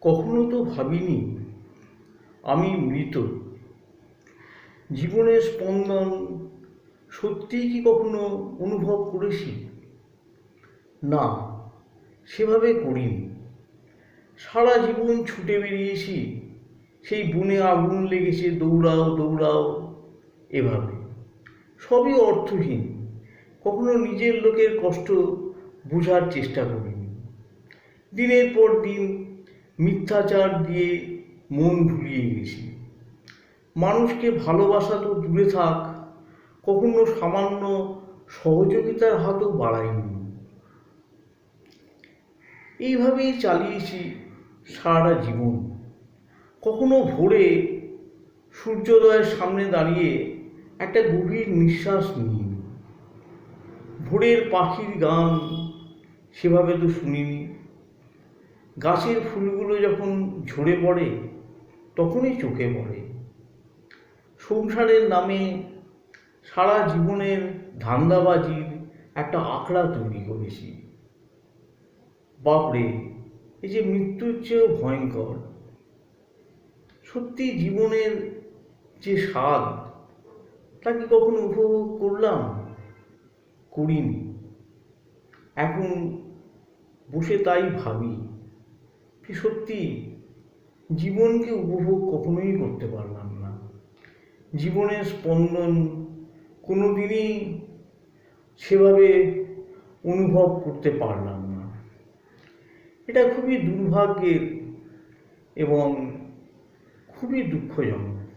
কখনো তো ভাবিনি আমি মৃত। জীবনের স্পন্দন সত্যিই কি কখনো অনুভব করেছি? না, সেভাবে করিনি। সারা জীবন ছুটে বেরিয়েছি, সেই বনে আগুন লেগেছে, দৌড়াও দৌড়াও, এভাবে। সবই অর্থহীন, কখনো নিজের লোকের কষ্ট বোঝার চেষ্টা করিনি। দিনের পর দিন মিথ্যাচার দিয়ে মন ভুলিয়ে গেছি। মানুষকে ভালোবাসা তো দূরে থাক, কখনো সামান্য সহযোগিতার হাতও বাড়াইনি। এইভাবেই চালিয়েছি সারা জীবন। কখনো ভোরে সূর্যোদয়ের সামনে দাঁড়িয়ে একটা গভীর নিঃশ্বাস নিইনি। ভোরের পাখির গান সেভাবে তো শুনিনি। গাছের ফুলগুলো যখন ঝরে পড়ে, তখনই চোখে পড়ে। সংসারের নামে সারা জীবনের ধান্দাবাজির একটা আখড়া তৈরি করেছি। বাপরে, এই যে মৃত্যুর চেয়েও ভয়ঙ্কর। সত্যি জীবনের যে স্বাদ, তা কি কখনো উপভোগ করলাম? করিনি। এখন বসে তাই ভাবি। কি সত্যি? জীবনকে উপভোগ কখনোই করতে পারলাম না। জীবনের স্পন্দন কোনোদিনই সেভাবে অনুভব করতে পারলাম না। এটা খুবই দুর্ভাগ্যের এবং খুবই দুঃখজনক।